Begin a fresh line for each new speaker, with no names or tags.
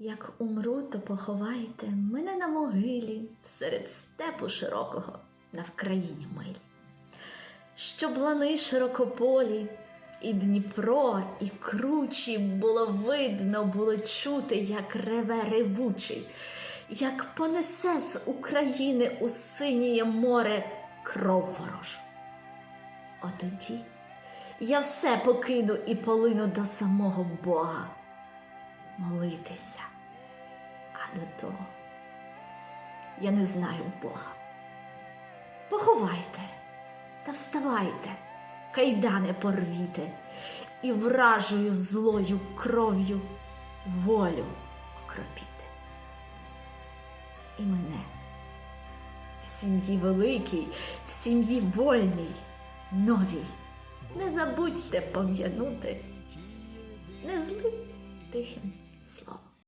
Як умру, то поховайте мене на могилі серед степу широкого на Вкраїні милі. Щоб лани широкополі, і Дніпро, і кручі було видно, було чути, як реве ревучий, як понесе з України у синіє море кров ворожу. Отоді я все покину і полину до самого Бога молитися. А до того я не знаю Бога. Поховайте та вставайте, кайдани порвіте, і вражою злою кров'ю волю окропіте. І мене в сім'ї великій, в сім'ї вольній, новій. Не забудьте пом'янути не злим тихим.